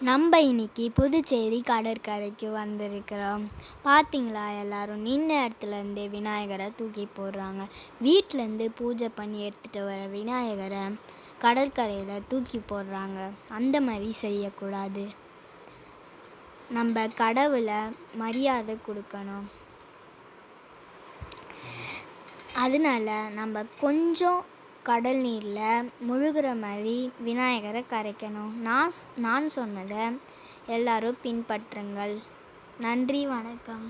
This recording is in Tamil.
நம்ம இன்னைக்கு புதுச்சேரி கடற்கரைக்கு வந்திருக்கிறோம். பார்த்தீங்களா எல்லாரும்? நின்ன இடத்துலேருந்தே விநாயகரை தூக்கி போடுறாங்க. வீட்டிலேருந்து பூஜை பண்ணி எடுத்துகிட்டு வர விநாயகரை கடற்கரையில் தூக்கி போடுறாங்க. அந்த மாதிரி செய்யக்கூடாது. நம்ம கடவுளை மரியாதை கொடுக்கணும். அதனால நம்ம கொஞ்சம் கடல் நீரில் முழுகிற மாதிரி விநாயகரை கரைக்கணும். நான் நான் சொன்னதை எல்லாரும் பின்பற்றுங்கள். நன்றி வணக்கம்.